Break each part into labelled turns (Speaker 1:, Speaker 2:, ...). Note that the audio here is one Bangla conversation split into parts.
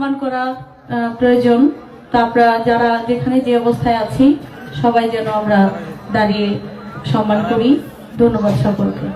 Speaker 1: সম্মান করা প্রয়োজন। তা যারা যেখানে যে অবস্থায় আছি, সবাই যেন আমরা দাঁড়িয়ে সম্মান করি। ধন্যবাদ সকলকে।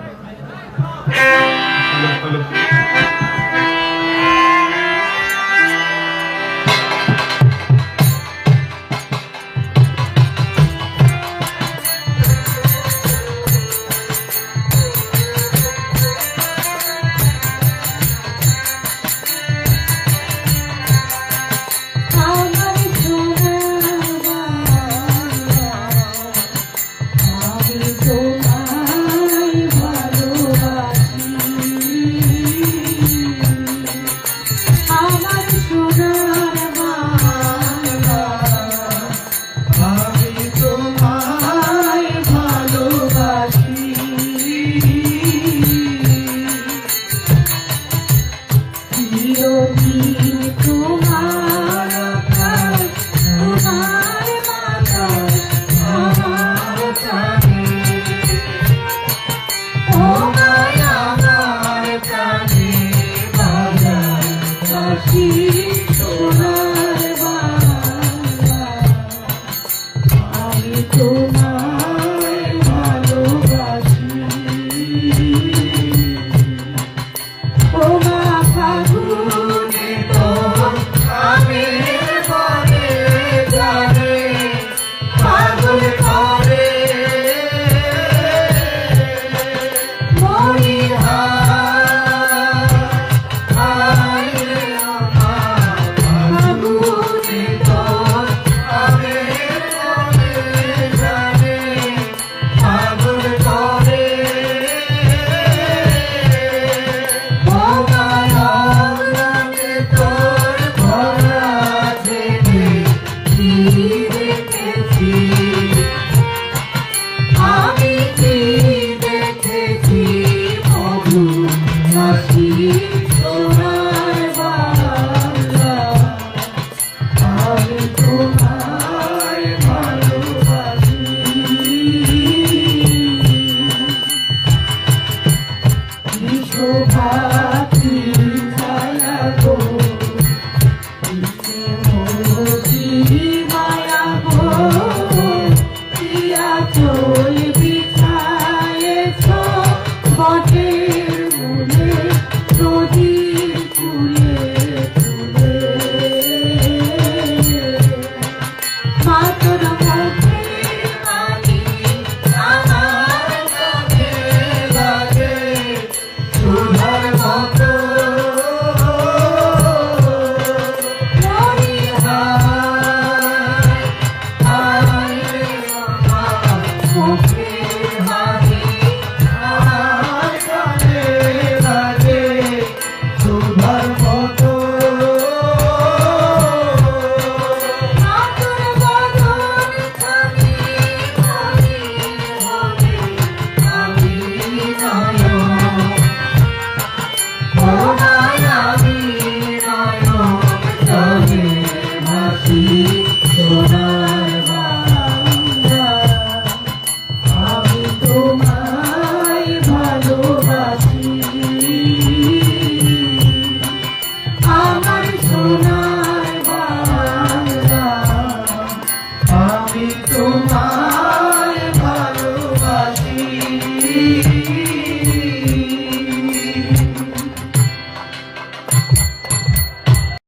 Speaker 1: 你走了。